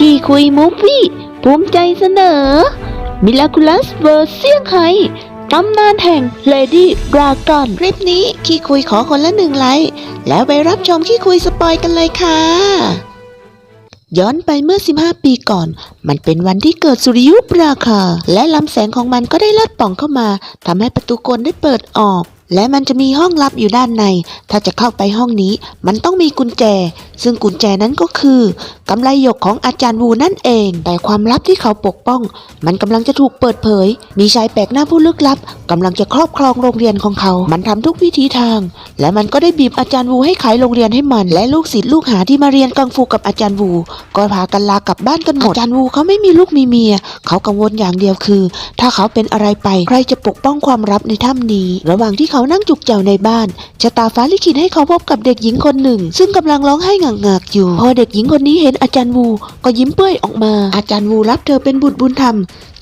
ขี้คุยมูฟวี่ภูมิใจเสนอมิลาคูลัสเวอร์เซี่ยงไฮ้ตำนานแห่งเลดี้ดราก้อนคลิปนี้ขี้คุยขอคนละหนึ่งไลค์แล้วไปรับชมขี้คุยสปอยกันเลยค่ะ ย้อนไปเมื่อ 15 ปีก่อน มันเป็นวันที่เกิดสุริยุปราคา และลำแสงของมันก็ได้ลอดป่องเข้ามาทำให้ประตูกลได้เปิดออก และมันจะมีห้องลับอยู่ด้านใน ถ้าจะเข้าไปห้องนี้ มันต้องมีกุญแจ ซึ่งกุญแจนั้นก็คือกำไลหยกของอาจารย์วูนั่นเอง แต่ความลับที่เขาปกป้อง มันกำลังจะถูกเปิดเผย มีชายแปลกหน้าผู้ลึกลับกำลังจะครอบครองโรงเรียนของเขา มันทำทุกวิธีทาง และมันก็ได้บีบอาจารย์วูให้ขายโรงเรียนให้มัน และลูกศิษย์ลูกหาที่มาเรียนกังฟูกับอาจารย์วู ก็พากันลากลับบ้านกันหมด อาจารย์วูเขาไม่มีลูกมีเมีย เขากังวลอย่างเดียวคือ ถ้าเขาเป็นอะไรไป ใครจะปกป้องความลับในถ้ำนี้ ระหว่างที่เขาขานั่งจุกเจ้าในบ้านชะตาฟ้าลิขิตให้เขาพบกับเด็กหญิงคนหนึ่ง ซึ่งกำลังร้องไห้หงากๆอยู่ พอเด็กหญิงคนนี้เห็นอาจารย์วูก็ยิ้มเปื้อยออกมา อาจารย์วูรับเธอเป็นบุตรบุญธรรม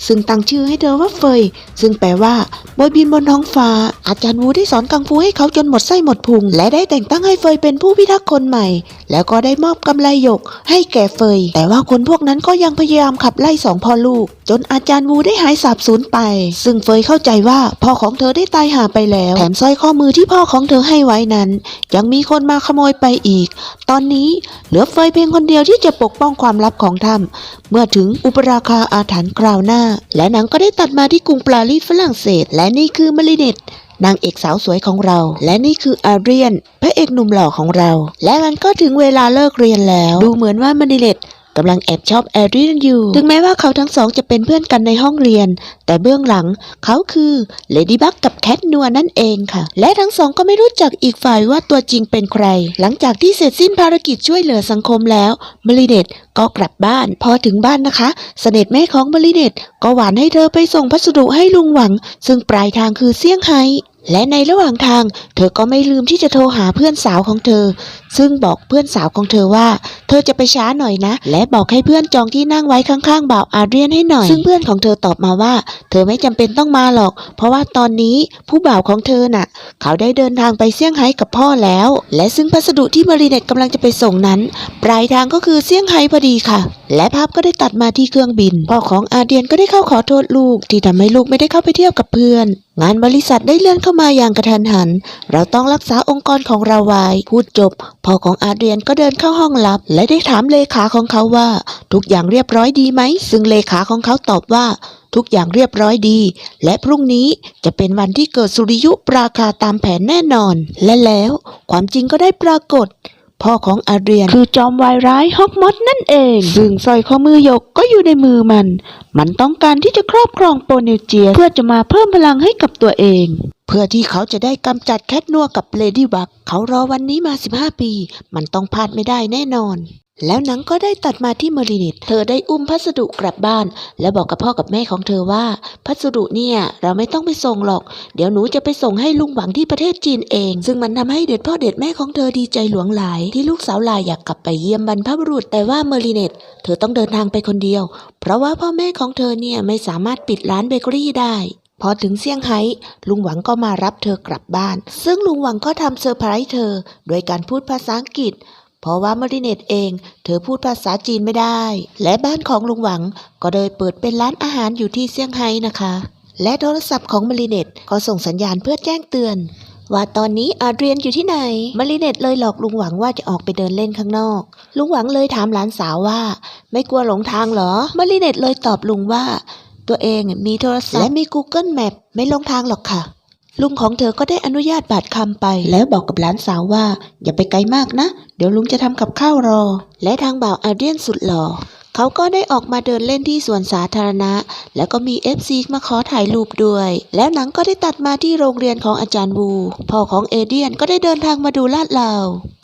ซึ่งตั้งชื่อให้เธอว่าเฟย ซึ่งแปลว่าบอยบินบนท้องฟ้า อาจารย์วูได้สอนกังฟูให้เขาจนหมดไส้หมดพุง และได้แต่งตั้งให้เฟยเป็นผู้พิทักษ์คนใหม่ แล้วก็ได้มอบกำไลหยกให้แก่เฟย แต่ว่าคนพวกนั้นก็ยังพยายามขับไล่สองพ่อลูก จนอาจารย์วูได้หายสาบสูญไป ซึ่งเฟยเข้าใจว่าพ่อของเธอได้ตายหาไปแล้ว แถมสร้อยข้อมือที่พ่อของเธอให้ไว้นั้น ยังมีคนมาขโมยไปอีก ตอนนี้เหลือเฟยเพียงคนเดียวที่จะปกป้องความลับของถ้ำเมื่อถึงอุปราคาอาถรรพ์คราวหน้าและหนังก็ได้ตัดมาที่กรุงปารีสฝรั่งเศส และนี่คือมาริเนตนางเอกสาวสวยของเรา และนี่คืออาเรียน พระเอกหนุ่มหล่อของเรา และมันก็ถึงเวลาเลิกเรียนแล้ว ดูเหมือนว่ามาริเนต กำลังแอบชอบแอรีนอยู่ ถึงแม้ว่าเขาทั้งสองจะเป็นเพื่อนกันในห้องเรียน แต่เบื้องหลังเขาคือเลดี้บักกับแคทนัวนั่นเองค่ะ และทั้งสองก็ไม่รู้จักอีกฝ่ายว่าตัวจริงเป็นใคร หลังจากที่เสร็จสิ้นภารกิจช่วยเหลือสังคมแล้วมาริเนตก็กลับบ้าน พอถึงบ้านนะคะเสด็จแม่ของมาริเนตก็หวานให้เธอไปส่งพัสดุให้ลุงหวัง ซึ่งปลายทางคือเซี่ยงไฮ้และในระหว่างทาง เธอก็ไม่ลืมที่จะโทรหาเพื่อนสาวของเธอ ซึ่งบอกเพื่อนสาวของเธอว่า เธอจะไปช้าหน่อยนะ และบอกให้เพื่อนจองที่นั่งไว้ข้างๆบ่าวอาเรียนให้หน่อย ซึ่งเพื่อนของเธอตอบมาว่า เธอไม่จำเป็นต้องมาหรอก เพราะว่าตอนนี้ผู้บ่าวของเธอน่ะ เขาได้เดินทางไปเซี่ยงไฮ้กับพ่อแล้ว และซึ่งพัสดุที่มารีเน็ตกำลังจะไปส่งนั้น ปลายทางก็คือเซี่ยงไฮ้พอดีค่ะ และภาพก็ได้ตัดมาที่เครื่องบิน พ่อของอาเดียนก็ได้เข้าขอโทษลูก ที่ทำให้ลูกไม่ได้เข้าไปเที่ยวกับเพื่อนงานบริษัทได้เลื่อนเข้ามาอย่างกระทันหัน เราต้องรักษาองค์กรของเราไว้ พูดจบพ่อของอาเดียนก็เดินเข้าห้องลับ และได้ถามเลขาของเขาว่า ทุกอย่างเรียบร้อยดีไหม ซึ่งเลขาของเขาตอบว่า ทุกอย่างเรียบร้อยดี และพรุ่งนี้จะเป็นวันที่เกิดสุริยุปราคาตามแผนแน่นอน และแล้วความจริงก็ได้ปรากฏ พ่อของอาเดรียน คือจอมวายร้ายฮอกมอสนั่นเอง ซึ่งสร้อยข้อมือหยกก็อยู่ในมือมัน มันต้องการที่จะครอบครองโปรเนเจีย เพื่อจะมาเพิ่มพลังให้กับตัวเอง เพื่อที่เขาจะได้กำจัดแคทนัวกับเลดี้บักเขารอวันนี้มา 15 ปี มันต้องพลาดไม่ได้แน่นอน แล้วหนังก็ได้ตัดมาที่เมรินิต เธอได้อุ้มพัสดุกลับบ้าน และบอกกับพ่อกับแม่ของเธอว่า พัสดุเนี่ยเราไม่ต้องไปส่งหรอก เดี๋ยวหนูจะไปส่งให้ลุงหวังที่ประเทศจีนเอง ซึ่งมันทำให้เด็ดพ่อเด็ดแม่ของเธอดีใจหลวงหลาย ที่ลูกสาวลายอยากกลับไปเยี่ยมบรรพบุรุษแต่ว่าเมริเนตเธอต้องเดินทางไปคนเดียว เพราะว่าพ่อแม่ของเธอเนี่ยไม่สามารถปิดร้านเบเกอรี่ได้พอถึงเซี่ยงไฮ้ลุงหวังก็มารับเธอกลับบ้าน ซึ่งลุงหวังก็ทำเซอร์ไพรส์เธอ โดยการพูดภาษาอังกฤษ เพราะว่ามาริเนตเอง เธอพูดภาษาจีนไม่ได้ และบ้านของลุงหวังก็เลยเปิดเป็นร้านอาหารอยู่ที่เซี่ยงไฮ้นะคะ และโทรศัพท์ของมาริเนตก็ส่งสัญญาณเพื่อแจ้งเตือน ว่าตอนนี้อาเดรียนอยู่ที่ไหน มาริเนตเลยหลอกลุงหวังว่าจะออกไปเดินเล่นข้างนอก ลุงหวังเลยถามหลานสาวว่า ไม่กลัวหลงทางเหรอ มาริเนตเลยตอบลุงว่า ตัวเองมีโทรศัพท์และมี Google Map ไม่ลงทางหรอกค่ะ ลุงของเธอก็ได้อนุญาตบาดคำไป แล้วบอกกับหลานสาวว่า อย่าไปไกลมากนะ เดี๋ยวลุงจะทำกับข้าวรอ และทางบ่าวอาเดียนสุดหล่อเขาก็ได้ออกมาเดินเล่นที่สวนสาธารณะ แล้วก็มี FC มาขอถ่ายรูปด้วย แล้วหนังก็ได้ตัดมาที่โรงเรียนของอาจารย์วู พ่อของเอเดียนก็ได้เดินทางมาดูลาดเลา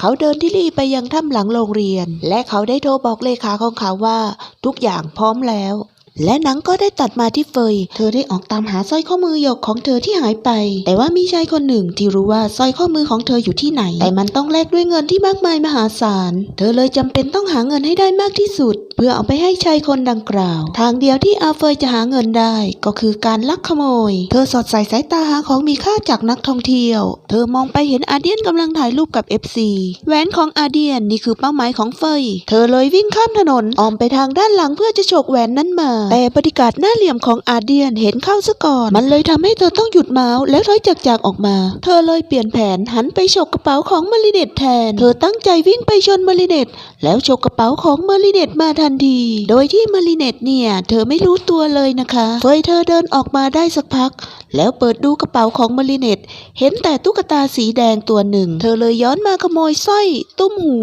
เขาเดินที่รีไปยังถ้ำหลังโรงเรียน และเขาได้โทรบอกเลขาของเขาว่า ทุกอย่างพร้อมแล้ว และหนังก็ได้ตัดมาที่เฟย เธอได้ออกตามหาสร้อยข้อมือหยกของเธอที่หายไป แต่ว่ามีชายคนหนึ่งที่รู้ว่าสร้อยข้อมือของเธออยู่ที่ไหน แต่มันต้องแลกด้วยเงินที่มากมายมหาศาล เธอเลยจำเป็นต้องหาเงินให้ได้มากที่สุด เพื่อเอาไปให้ชายคนดังกล่าว ทางเดียวที่อาเฟยจะหาเงินได้ ก็คือการลักขโมย เธอสอดใส่สายตาหาของมีค่าจากนักท่องเที่ยว เธอมองไปเห็นอาเดียนกำลังถ่ายรูปกับ FC แหวนของอาเดียนนี่คือเป้าหมายของเฟย เธอเลยวิ่งข้ามถนนอ้อมไปทางด้านหลังเพื่อจะฉกแหวนนั้นมาแต่ปฏิกาศหน้าเหลี่ยมของอาเดียนเห็นเข้าซะก่อน มันเลยทำให้เธอต้องหยุดเมาส์แล้วถอยจากจากออกมา เธอเลยเปลี่ยนแผนหันไปฉกกระเป๋าของมาริเนตแทน เธอตั้งใจวิ่งไปชนมาริเนตแล้วฉกกระเป๋าของมาริเนตมาทันที โดยที่มาริเนตเนี่ยเธอไม่รู้ตัวเลยนะคะเฟยเธอเดินออกมาได้สักพัก แล้วเปิดดูกระเป๋าของมาริเนตเห็นแต่ตุ๊กตาสีแดงตัวหนึ่ง เธอเลยย้อนมาขโมยสร้อย ตุ้มหู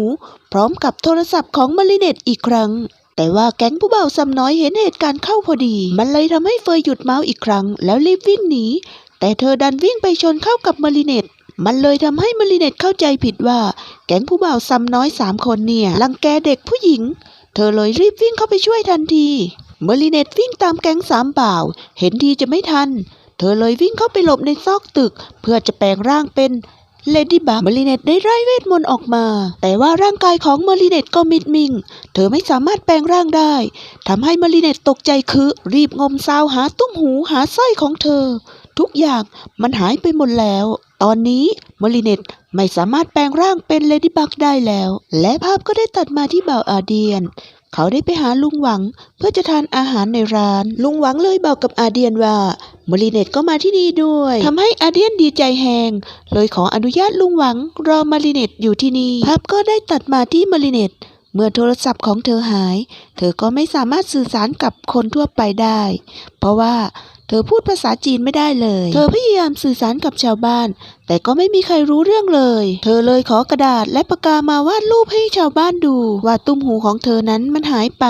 พร้อมกับโทรศัพท์ของมาริเนตอีกครั้ง แต่ว่าแก๊งผู้เบาซ้ำน้อยเห็นเหตุการณ์เข้าพอดี มันเลยทำให้เฟยหยุดเมาส์อีกครั้ง แล้วรีบวิ่งหนี แต่เธอดันวิ่งไปชนเข้ากับมาริเนตมันเลยทำให้มาริเนตเข้าใจผิดว่า แก๊งผู้เบาซ้ำน้อยสามคนเนี่ยรังแกเด็กผู้หญิง เธอเลยรีบวิ่งเข้าไปช่วยทันทีมาริเนตวิ่งตามแก๊งสามบ่าว เห็นทีจะไม่ทัน เธอเลยวิ่งเข้าไปหลบในซอกตึก เพื่อจะแปลงร่างเป็น เลดี้บักมาริเนตได้ไร้เวทมนต์ออกมา แต่ว่าร่างกายของมาริเนตก็มิดมิง เธอไม่สามารถแปลงร่างได้ ทำให้มาริเนตตกใจคือรีบงมซาวหาตุ้มหูหาสร้อยของเธอ ทุกอย่างมันหายไปหมดแล้ว ตอนนี้มาริเนตไม่สามารถแปลงร่างเป็นเลดี้บักได้แล้ว และภาพก็ได้ตัดมาที่บ่าวอาเดียน เขาได้ไปหาลุงหวังเพื่อจะทานอาหารในร้าน ลุงหวังเลยบอกกับอาเดียนว่า มาริเนตก็มาที่นี่ด้วยทำให้อาเดียนดีใจแหงเลยขออนุญาตลุงหวังรอมาริเนตอยู่ที่นี่ภาพก็ได้ตัดมาที่มาริเนตเมื่อโทรศัพท์ของเธอหาย เธอก็ไม่สามารถสื่อสารกับคนทั่วไปได้ เพราะว่าเธอพูดภาษาจีนไม่ได้เลย เธอพยายามสื่อสารกับชาวบ้าน แต่ก็ไม่มีใครรู้เรื่องเลย เธอเลยขอกระดาษและปากกามาวาดรูปให้ชาวบ้านดู ว่าตุ้มหูของเธอนั้นมันหายไป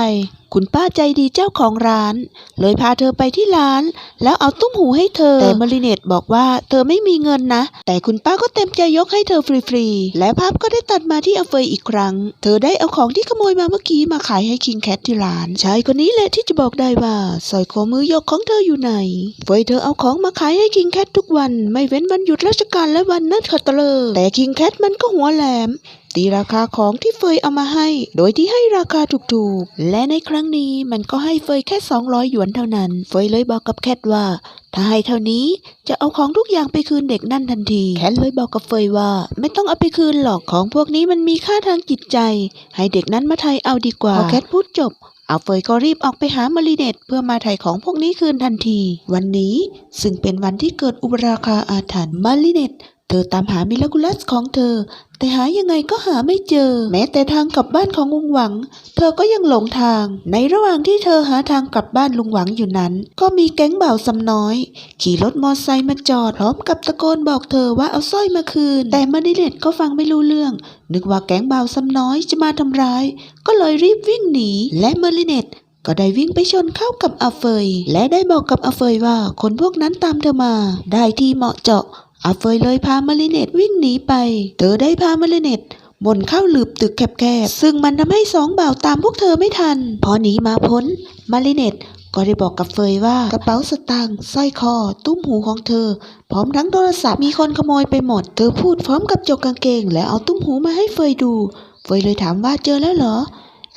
คุณป้าใจดีเจ้าของร้าน เลยพาเธอไปที่ร้าน แล้วเอาตุ้มหูให้เธอ แต่มาริเนตบอกว่าเธอไม่มีเงินนะ แต่คุณป้าก็เต็มใจยกให้เธอฟรีๆ และภาพก็ได้ตัดมาที่อเฟยอีกครั้ง เธอได้เอาของที่ขโมยมาเมื่อกี้มาขายให้คิงแคทที่ร้านชายคนนี้แหละที่จะบอกได้ว่าสร้อยคอมือยกของเธออยู่ไหนเฟยเธอเอาของมาขายให้คิงแคททุกวัน ไม่เว้นวันหยุดราชการและวันนัดขัตฤกษ์แต่คิงแคทมันก็หัวแหลม ตีราคาของที่เฟยเอามาให้ โดยที่ให้ราคาถูกๆ และในครั้งนี้มันก็ให้เฟยแค่ 200 หยวนเท่านั้น เฟยเลยบอกกับแคทว่า ถ้าให้เท่านี้จะเอาของทุกอย่างไปคืนเด็กนั่นทันที แคทเลยบอกกับเฟยว่า ไม่ต้องเอาไปคืนหรอกของพวกนี้มันมีค่าทางจิตใจ ให้เด็กนั้นมาไทยเอาดีกว่าพอแคทพูดจบเอาเฟยก็รีบออกไปหามารีเนตเพื่อมาไถ่ของพวกนี้คืนทันที วันนี้ซึ่งเป็นวันที่เกิดอุบราคาอาถรรพ์มารีเนตเธอตามหามิลาคุลัสของเธอ แต่หายังไงก็หาไม่เจอ แม้แต่ทางกลับบ้านของลุงหวัง เธอก็ยังหลงทาง ในระหว่างที่เธอหาทางกลับบ้านลุงหวังอยู่นั้น ก็มีแก๊งบ่าวซำน้อย ขี่รถมอเตอร์ไซค์มาจอดพร้อมกับตะโกนบอกเธอว่าเอาสร้อยมาคืน แต่มาริเนตก็ฟังไม่รู้เรื่อง นึกว่าแก๊งบ่าวซำน้อยจะมาทำร้าย ก็เลยรีบวิ่งหนี และมาริเนตก็ได้วิ่งไปชนเข้ากับอาเฟย และได้บอกกับอาเฟยว่าคนพวกนั้นตามเธอมา ได้ที่เหมาะเจาะ อาเฟยเลยพามาริเนตวิ่งหนีไป เธอได้พามาริเนตบนเข้าหลืบตึกแคบๆ ซึ่งมันทำให้สองบ่าวตามพวกเธอไม่ทัน พอหนีมาพ้น มาริเนตก็ได้บอกกับเฟยว่ากระเป๋าสตางค์สร้อยคอ ตุ้มหูของเธอ พร้อมทั้งโทรศัพท์มีคนขโมยไปหมด เธอพูดพร้อมกับจกกางเกง และเอาตุ้มหูมาให้เฟยดู เฟยเลยถามว่าเจอแล้วเหรอ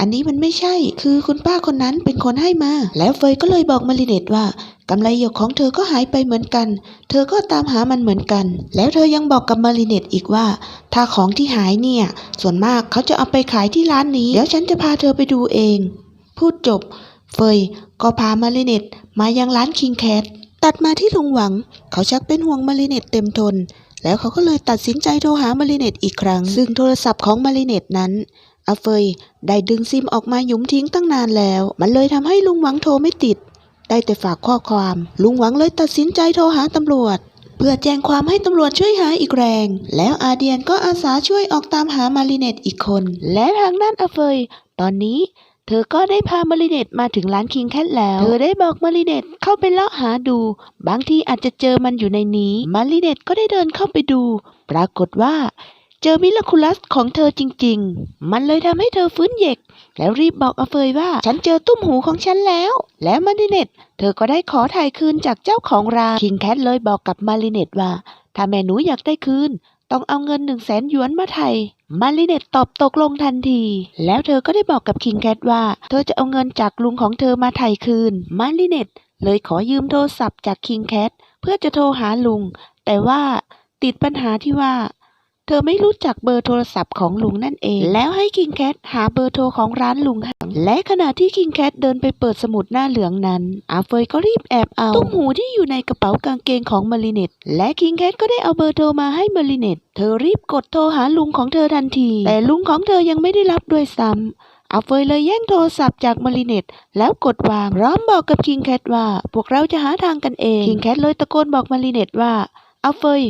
อันนี้มันไม่ใช่ คือคุณป้าคนนั้นเป็นคนให้มา แล้วเฟยก็เลยบอกมาริเนตว่ากำไรหยกของเธอก็หายไปเหมือนกัน เธอก็ตามหามันเหมือนกัน แล้วเธอยังบอกกับมาริเนตอีกว่า ถ้าของที่หายเนี่ย ส่วนมากเขาจะเอาไปขายที่ร้านนี้ เดี๋ยวฉันจะพาเธอไปดูเอง พูดจบ เฟยก็พามาริเนตมายังร้านคิงแคท ตัดมาที่ลุงหวัง เขาชักเป็นห่วงมาริเนตเต็มทน แล้วเขาก็เลยตัดสินใจโทรหามาริเนตอีกครั้ง ซึ่งโทรศัพท์ของมาริเนตนั้น อาเฟยได้ดึงซิมออกมาหยุมทิ้งตั้งนานแล้ว มันเลยทำให้ลุงหวังโทรไม่ติด ได้แต่ฝากข้อความ ลุงหวังเลยตัดสินใจโทรหาตำรวจ เพื่อแจ้งความให้ตำรวจช่วยหาอีกแรง แล้วอาเดียนก็อาสาช่วยออกตามหามาริเนตอีกคน และทางด้านอาเฟย ตอนนี้เธอก็ได้พามาริเนตมาถึงร้านคิงแคทแล้ว เธอได้บอกมาริเนตเข้าไปเลาะหาดู บางทีอาจจะเจอมันอยู่ในนี้ มาริเนตก็ได้เดินเข้าไปดู ปรากฏว่า เจอมิลาคูลัสของเธอจริง ๆ มันเลยทำให้เธอฟื้นเหยก แล้วรีบบอกอเฟยว่า ฉันเจอตุ้มหูของฉันแล้ว แล้วมาริเนตเธอก็ได้ขอถ่ายคืนจากเจ้าของร้านคิงแคทเลยบอกกับมาริเนตว่า ถ้าแม่หนูอยากได้คืน ต้องเอาเงินหนึ่งแสนหยวนมาไทยมาริเนตตอบตกลงทันที แล้วเธอก็ได้บอกกับคิงแคทว่า เธอจะเอาเงินจากลุงของเธอมาไถ่คืนมาริเนตเลยขอยืมโทรศัพท์จากคิงแคทเพื่อจะโทรหาลุง แต่ว่าติดปัญหาที่ว่า ธอไม่รู้จักเบอร์โทรศัพท์ของลุงนั่นเอง แล้วให้คิงแคทหาเบอร์โทรของร้านลุงให้และขณะที่คิงแคทเดินไปเปิดสมุดหน้าเหลืองนั้นอาเฟยก็รีบแอบเอาตุ้มหูที่อยู่ในกระเป๋ากางเกงของมาริเนตและคิงแคทก็ได้เอาเบอร์โทรมาให้มาริเนตเธอรีบกดโทรหาลุงของเธอทันที แต่ลุงของเธอยังไม่ได้รับด้วยซ้ำอาเฟยเลยแย่งโทรศัพท์จากมาริเนตแล้วกดวางร้อมบอกกับคิงแคทว่า พวกเราจะหาทางกันเองคิงแคทเลยตะโกนบอกมาริเนตว่าอาเฟย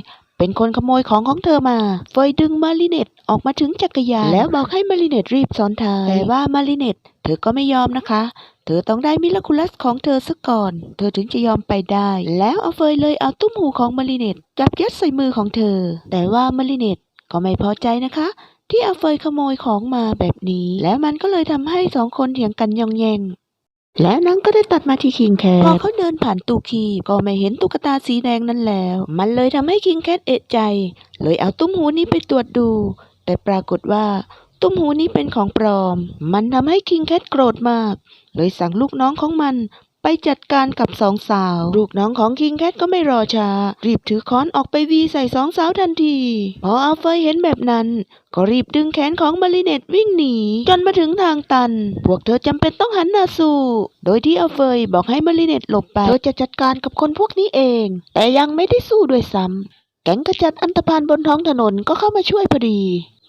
เป็นคนขโมยของของเธอมา เฟยดึงมาริเนตออกมาถึงจักรยาน แล้วบอกให้มาริเนตรีบซ้อนท้ายแต่ว่ามาริเนตเธอก็ไม่ยอมนะคะ เธอต้องได้มิลคูลัสของเธอซะก่อน เธอถึงจะยอมไปได้ แล้วเอาเฟยเลยเอาตุ้มหูของมาริเนตจับยัดใส่มือของเธอ แต่ว่ามาริเนตก็ไม่พอใจนะคะที่เอาเฟยขโมยของมาแบบนี้ แล้วมันก็เลยทำให้สองคนเถียงกันยองแยง แล้วนังก็ได้ตัดมาที่คิงแคทพอเขาเดินผ่านตู้คีก็ไม่เห็นตุ๊กตาสีแดงนั้นแล้ว มันเลยทำให้คิงแคทเอะใจ เลยเอาตุ้มหูนี้ไปตรวจดู แต่ปรากฏว่า ตุ้มหูนี้เป็นของปลอม มันทำให้คิงแคทโกรธมาก เลยสั่งลูกน้องของมัน ไปจัดการกับสองสาว ลูกน้องของคิงแคทก็ไม่รอช้า รีบถือค้อนออกไปวีใส่สองสาวทันที พออาเฟยเห็นแบบนั้น ก็รีบดึงแขนของมาริเนตวิ่งหนี จนมาถึงทางตัน พวกเธอจำเป็นต้องหันหน้าสู้ โดยที่อาเฟยบอกให้มาริเนตหลบไป เธอจะจัดการกับคนพวกนี้เอง แต่ยังไม่ได้สู้ด้วยซ้ำแก๊งกระจัดอันตพานบนท้องถนนก็เข้ามาช่วยพอดี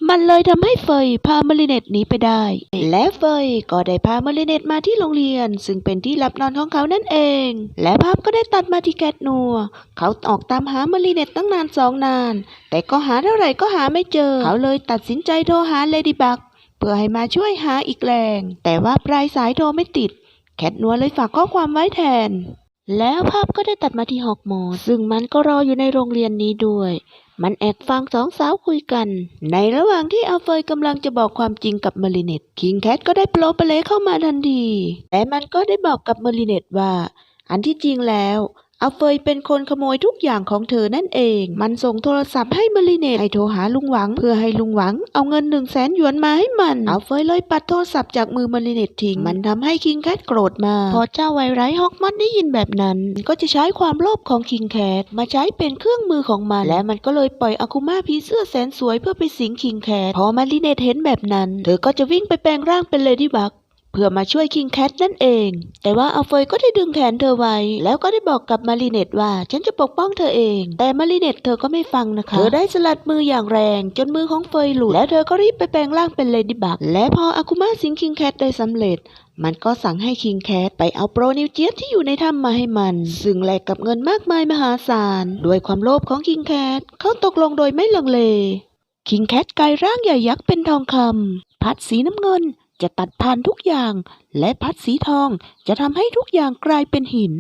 มันเลยทำให้เฟยพามาริเนตหนีไปได้ และเฟยก็ได้พามาริเนตมาที่โรงเรียน ซึ่งเป็นที่หลับนอนของเขานั่นเอง และภาพก็ได้ตัดมาที่แกตนัว เขาออกตามหามาริเนตตั้งนานสองนาน แต่ก็หาเท่าไหร่ก็หาไม่เจอ เขาเลยตัดสินใจโทรหาเลดี้บักเพื่อให้มาช่วยหาอีกแรง แต่ว่าปลายสายโทรไม่ติด แคทนัวเลยฝากข้อความไว้แทนแล้วภาพก็ได้ตัดมาที่ฮอกมอสซึ่งมันก็รออยู่ในโรงเรียนนี้ด้วย มันแอบฟังสองสาวคุยกัน ในระหว่างที่อัลเฟยกำลังจะบอกความจริงกับเมลิเนตคิงแคทก็ได้โปรเปเลเข้ามาทันที แต่มันก็ได้บอกกับเมลิเนตว่า อันที่จริงแล้ว อัลเฟยเป็นคนขโมยทุกอย่างของเธอนั่นเอง มันส่งโทรศัพท์ให้เมลิเนตให้โทรหาลุงหวัง เพื่อให้ลุงหวังเอาเงินหนึ่งแสนหยวนมาให้มันอัลเฟยเลยปัดโทรศัพท์จากมือเมลิเนตทิ้ง มันทำให้คิงแคทโกรธมากพอเจ้าไวไรท์ฮอกมันได้ยินแบบนั้น ก็จะใช้ความโลภของคิงแคทมาใช้เป็นเครื่องมือของมัน และมันก็เลยปล่อยอาคุมาผีเสื้อแสนสวยเพื่อไปสิงคิงแคท พอมาริเนตเห็นแบบนั้น เธอก็จะวิ่งไปแปลงร่างเป็นเลดี้บัก เพื่อมาช่วยคิงแคทนั่นเอง แต่ว่าอัลเฟยก็ได้ดึงแขนเธอไว้ แล้วก็ได้บอกกับมารีเนตว่า ฉันจะปกป้องเธอเอง แต่มารีเนตเธอก็ไม่ฟังนะคะ เธอได้สลัดมืออย่างแรง จนมือของเฟยหลุด แล้วเธอก็รีบไปแปลงร่างเป็นเลดี้บัก และพออาคุมาสิงคิงแคทได้สำเร็จมันก็สั่งให้คิงแคทไปเอาโปรนิวเจียสที่อยู่ในถ้ำมาให้มัน ซึ่งแลกกับเงินมากมายมหาศาล ด้วยความโลภของคิงแคทเขาตกลงโดยไม่ลังเล คิงแคทกลายร่างใหญ่ยักษ์เป็นทองคำพัดสีน้ำเงิน จะตัดผ่านทุกอย่าง และพัดสีทองจะทำให้ทุกอย่างกลายเป็นหิน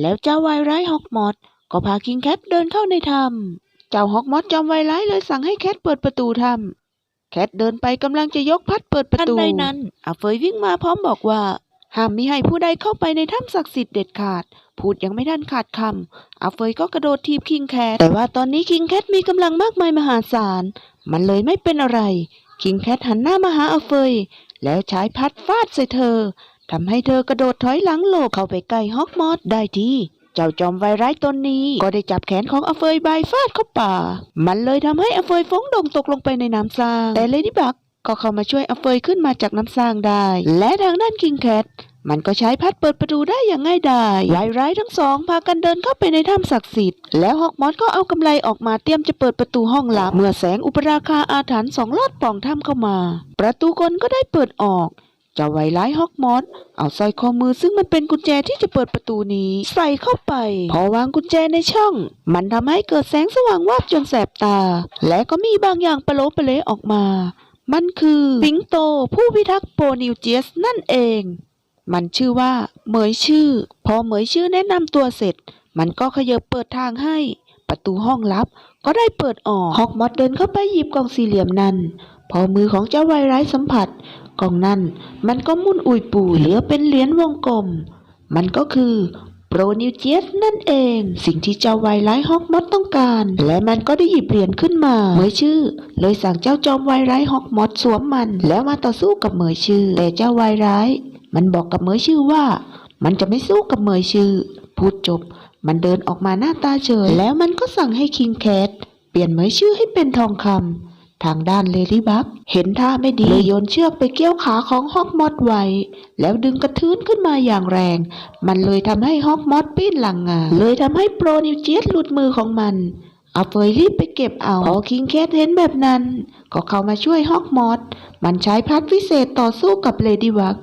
แล้วเจ้าวายร้ายฮอกมอดก็พาคิงแคทเดินเข้าในถ้ำเจ้าฮอกมอดจอมวายร้ายเลยสั่งให้แคทเปิดประตูถ้ำแคทเดินไปกำลังจะยกพัดเปิดประตูทันใดนั้นอาเฟยวิ่งมาพร้อมบอกว่าห้ามมิให้ผู้ใดเข้าไปในถ้ำศักดิ์สิทธิ์เด็ดขาด พูดยังไม่ทันขาดคำอาเฟยก็กระโดดทีบคิงแคท แต่ว่าตอนนี้คิงแคทมีกำลังมากมายมหาศาล มันเลยไม่เป็นอะไร คิงแคทหันหน้ามาหาอาเฟย แล้วใช้พัดฟาดใส่เธอทำให้เธอกระโดดถอยหลังโลบเข้าไปใกล้ฮอกมอสได้ที่ เจ้าจอมไวร้ายตนนี้ก็ได้จับแขนของอเฟยบายฟาดเข้าป่า มันเลยทำให้อเฟยฟงดงตกลงไปในน้ำซางแต่เลดี้บักก็เข้ามาช่วยอเฟยขึ้นมาจากน้ำซางได้ และทางด้านคิงแคท มันก็ใช้พัดเปิดประตูได้อย่างง่ายดายไวร้ายทั้งสองพากันเดินเข้าไปในถ้ำศักดิ์สิทธิ์ แล้วฮอกมอสก็เอากำไลออกมาเตรียมจะเปิดประตูห้องลับ เมื่อแสงอุปราคาอาถรรพ์สองลอดปล่องถ้ำเข้ามา ประตูกลก็ได้เปิดออกเจ้าไวร้ายฮอกมอสเอาสร้อยข้อมือซึ่งมันเป็นกุญแจที่จะเปิดประตูนี้ ใส่เข้าไป พอวางกุญแจในช่อง มันทำให้เกิดแสงสว่างวาบจนแสบตา และก็มีบางอย่างปะโลปะเลออกมา มันคือสิงโตผู้พิทักษ์โปรนิวเจียสนั่นเอง มันชื่อว่าเหมยชื่อ พอเหมยชื่อแนะนำตัวเสร็จ มันก็ขยับเปิดทางให้ ประตูห้องลับ ก็ได้เปิดออกฮอกมอดเดินเข้าไปหยิบกล่องสี่เหลี่ยมนั้น พอมือของเจ้าไวร้ายสัมผัสกล่องนั้น มันก็มุ่นอุยปูยเหลือเป็นเหรียญวงกลม มันก็คือโปรนิวเจสนั่นเอง สิ่งที่เจ้าไวร้ายฮอกมอดต้องการ และมันก็ได้หยิบเหรียญขึ้นมาเหมยชื่อ เลยสั่งเจ้าจอมไวร้ายฮอกมอดสวมมัน แล้วมาต่อสู้กับเหมยชื่อ แต่เจ้าไวร้าย มันบอกกับเหมยชื่อว่า มันจะไม่สู้กับเหมยชื่อ พูดจบ มันเดินออกมาหน้าตาเฉย แล้วมันก็สั่งให้คิงแคทเปลี่ยนเหมยชื่อให้เป็นทองคำทางด้านเลดี้บักเห็นท่าไม่ดีเลยโยนเชือกไปเกี่ยวขาของฮอกมอดไว้ แล้วดึงกระทืนขึ้นมาอย่างแรง มันเลยทำให้ฮอกมอดปิ้นหลังงาเลยทำให้โปรนิวเจสหลุดมือของมันเอาเฟยรีบไปเก็บเอาพอคิงแคทเห็นแบบนั้น ก็เข้ามาช่วยฮอกมอดมันใช้พัดวิเศษต่อสู้กับเลดี้บัก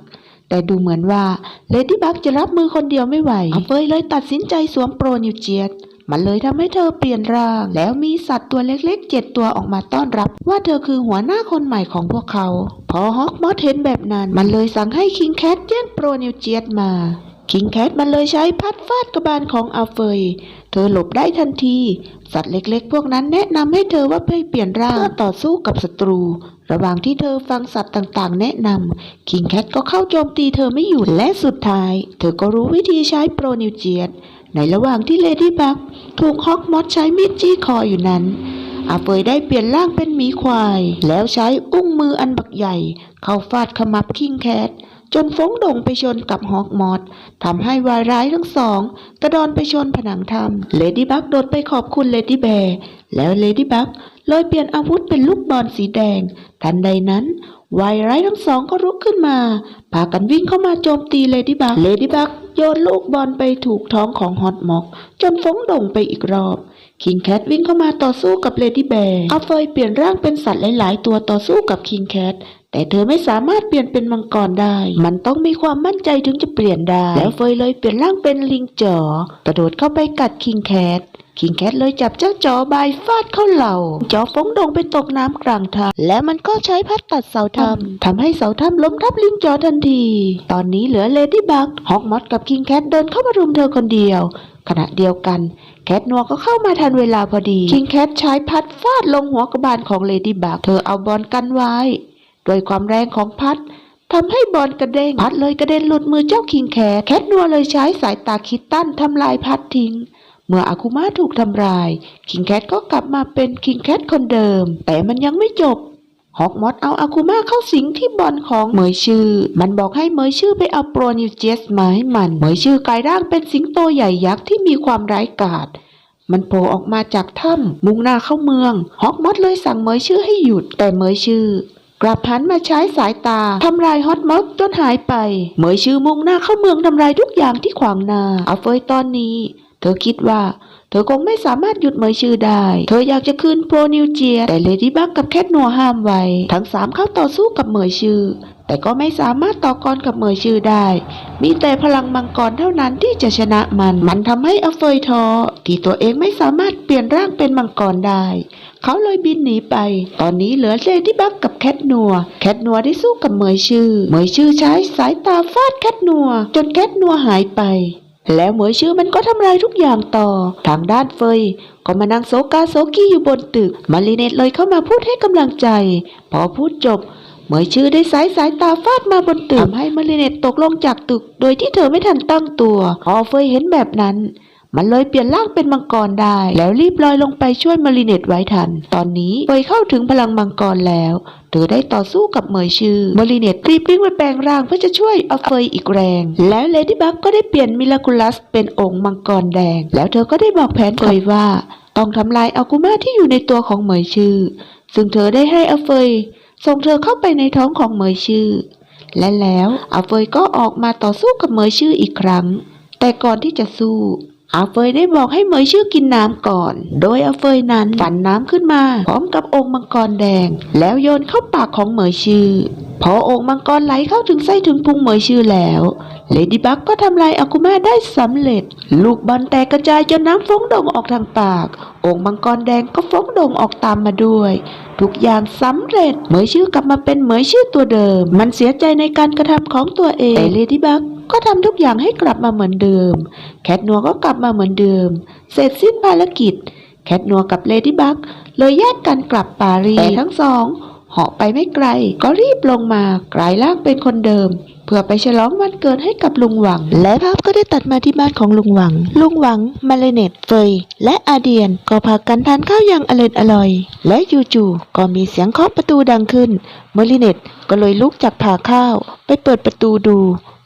แต่ดูเหมือนว่าเลดี้บักจะรับมือคนเดียวไม่ไหวอาเฟยเลยตัดสินใจสวมโปรนิวเจียตมันเลยทำให้เธอเปลี่ยนร่าง แล้วมีสัตว์ตัวเล็กๆเจ็ดตัวออกมาต้อนรับ ว่าเธอคือหัวหน้าคนใหม่ของพวกเขา พอฮอกมอสเห็นแบบนั้น มันเลยสั่งให้คิงแคทแย่งโปรนิวเจียตมา คิงแคทมันเลยใช้พัดฟาดกระบาลของอาเฟย เธอหลบได้ทันที สัตว์เล็กๆ พวกนั้นแนะนำให้เธอว่าให้เปลี่ยนร่างเพื่อต่อสู้กับศัตรู ระหว่างที่เธอฟังสัตว์ต่างๆ แนะนำคิงแคทก็เข้าโจมตีเธอไม่หยุดและสุดท้าย เธอก็รู้วิธีใช้โปรนิวเจียตในระหว่างที่เลดี้บักถูกฮอกมอสใช้มีดจี้คออยู่นั้น อาเฟยได้เปลี่ยนร่างเป็นหมีควาย แล้วใช้อุ้งมืออันบักใหญ่ เข้าฟาดขมับคิงแคทจนฟงดงไปชนกับฮอกมอสทำให้วายร้ายทั้งสอง กระดอนไปชนผนังถ้ำเลดี้บักโดดไปขอบคุณเลดี้แบร์แล้วเลดี้บัก เลยเปลี่ยนอาวุธเป็นลูกบอลสีแดง ทันใดนั้นวายร้ายทั้งสองก็ลุกขึ้นมา พากันวิ่งเข้ามาโจมตีเลดี้บักเลดี้บักโยนลูกบอลไปถูกท้องของฮอตม็อก จนฟงด่งไปอีกรอบ คิงแคทวิ่งเข้ามาต่อสู้กับเลดี้แบร์อาเฟยเปลี่ยนร่างเป็นสัตว์หลาย ๆ ตัวต่อสู้กับคิงแคทแต่เธอไม่สามารถเปลี่ยนเป็นมังกรได้ มันต้องมีความมั่นใจถึงจะเปลี่ยนได้ แล้วเฟยเลยเปลี่ยนร่างเป็นลิงจ๋อกระโดดเข้าไปกัดคิงแคท คิงแคทเลยจับเจ้าจอบายฟาดเข้าเหล่าจอฟงโดงไปตกน้ำกลางทางและมันก็ใช้พัดตัดเสาถ้ำทำให้เสาถ้ำล้มทับลิงจอทันที ตอนนี้เหลือเลดี้บักฮอกมอสกับคิงแคทเดินเข้ามารุมเธอคนเดียว ขณะเดียวกันแคทนัวก็เข้ามาทันเวลาพอดี คิงแคทใช้พัดฟาดลงหัวกระบาลของเลดี้บักเธอเอาบอลกันไว้โดยความแรงของพัดทำให้บอลกระเด้งพัดเลยกระเด็นหลุดมือเจ้าคิงแคทแคทนัวเลยใช้สายตาคิดตั้นทำลายพัดทิ้ง เมื่ออาคุมาถูกทำลาย คิงแคทก็กลับมาเป็นคิงแคทคนเดิม แต่มันยังไม่จบฮอกมอสเอาอาคุมาเข้าสิงที่บอลของเหมยชื่อ มันบอกให้เหมยชื่อไปเอาโปรนิวเจสมาให้มัน เหมยชื่อกลายร่างเป็นสิงโตใหญ่ยักษ์ที่มีความร้ายกาจมันโผล่ออกมาจากถ้ำมุ่งหน้าเข้าเมือง ฮอกมอสเลยสั่งเหมยชื่อให้หยุด แต่เหมยชื่อกลับหันมาใช้สายตาทำลายฮอตมอสจนหายไป เหมยชื่อมุ่งหน้าเข้าเมืองทำลายทุกอย่างที่ขวางหน้าอาเฟยตอนนี้ เธอคิดว่า เธอคงไม่สามารถหยุดเหมยชื่อได้ เธออยากจะคืนโปรนิวเจีย แต่เลดี้บักกับแคทนัวห้ามไว้ ทั้งสามเข้าต่อสู้กับเหมยชื่อ แต่ก็ไม่สามารถต่อกรกับเหมยชื่อได้ มีแต่พลังมังกรเท่านั้นที่จะชนะมัน มันทำให้อเฟยทอ ที่ตัวเองไม่สามารถเปลี่ยนร่างเป็นมังกรได้ เขาเลยบินหนีไป ตอนนี้เหลือเลดี้บักกับแคทนัว แคทนัวได้สู้กับเหมยชื่อเหมยชื่อใช้สายตาฟาดแคทนัว จนแคทนัวหายไป แล้วเหมยชื่อมันก็ทำลายทุกอย่างต่อ ทางด้านเฟย ก็มานั่งโซกาโซกี้อยู่บนตึก มารีเนตเลยเข้ามาพูดให้กำลังใจ พอพูดจบ เหมยชื่อได้สายสายตาฟาดมาบนตึกทำให้มารีเนตตกลงจากตึก โดยที่เธอไม่ทันตั้งตัว พอเฟยเห็นแบบนั้น มันเลยเปลี่ยนร่างเป็นมังกรได้ แล้วรีบลอยลงไปช่วยมารีเนตไว้ทัน ตอนนี้เฟยเข้าถึงพลังมังกรแล้ว เธอได้ต่อสู้กับเหมยชื่อมารีเนตรีบวิ่งไปแปลงร่างเพื่อจะช่วยเอาเฟยอีกแรง แล้วเลดี้บักก็ได้เปลี่ยนมิลาคูลัสเป็นองค์มังกรแดง แล้วเธอก็ได้บอกแผนเฟยว่า ต้องทำลายอากุมาที่อยู่ในตัวของเหมยชื่อ ซึ่งเธอได้ให้อเฟยส่งเธอเข้าไปในท้องของเหมยชื่อ และแล้วอาเฟยก็ออกมาต่อสู้กับเหมยชื่ออีกครั้ง แต่ก่อนที่จะสู้ อาเฟยได้บอกให้เหมยชื่อกินน้ำก่อน โดยอาเฟยนั้นฝันน้ำขึ้นมา พร้อมกับองค์มังกรแดง แล้วโยนเข้าปากของเหมยชื่อ พอองค์มังกรไหลเข้าถึงไส้ถึงพุงเหมยชื่อแล้วเลดี้บักก็ทำลายอากุมาได้สำเร็จ ลูกบอลแตกกระจายจนน้ำฟองโด่งออกทางปาก องค์มังกรแดงก็ฟองโด่งออกตามมาด้วย ทุกอย่างสำเร็จ เหมยชื่อกลับมาเป็นเหมยชื่อตัวเดิม มันเสียใจในการกระทำของตัวเองแต่เลดี้บัก ก็ทำทุกอย่างให้กลับมาเหมือนเดิม แคทนัวก็กลับมาเหมือนเดิม เสร็จสิ้นภารกิจแแคทนัวกับเลดี้บักเลยแยกกันกลับปารีสแต่ทั้งสองเหาะไปไม่ไกล ก็รีบลงมากลายร่างเป็นคนเดิม เพื่อไปฉลองวันเกิดให้กับลุงหวัง และภาพก็ได้ตัดมาที่บ้านของลุงหวัง ลุงหวัง มาเลเนตเฟย และอาเดียนก็พากันทานข้าวอย่างอร่อยอร่อย และจู่ๆก็มีเสียงเคาะประตูดังขึ้น เมลิเนตก็เลยลุกจากผ่าข้าว ไปเปิดประตูดู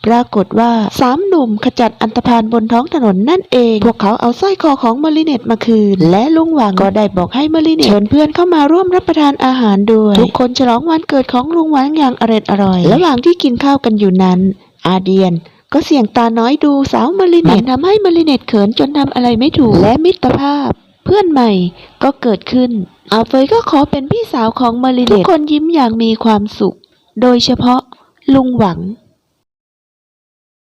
ปรากฏว่าสามหนุ่มขจัดอันตพาลบนท้องถนนนั่นเอง พวกเขาเอาสร้อยคอของเมลิเนตมาคืน และลุงหวังก็ได้บอกให้เมลิเนตเชิญเพื่อนเข้ามาร่วมรับประทานอาหารด้วย ทุกคนฉลองวันเกิดของลุงหวังอย่างอร่อยอร่อย ระหว่างที่กินข้าวกันอยู่นั้น อาเดียนก็เสี่ยงตาน้อยดูสาวเมลิเนตทำให้เมลิเนตเขินจนทำอะไรไม่ถูกและมิตรภาพ เพื่อนใหม่ก็เกิดขึ้นอาเฟยก็ขอเป็นพี่สาวของเมลิเนตทุกคนยิ้มอย่างมีความสุข โดยเฉพาะลุงหวัง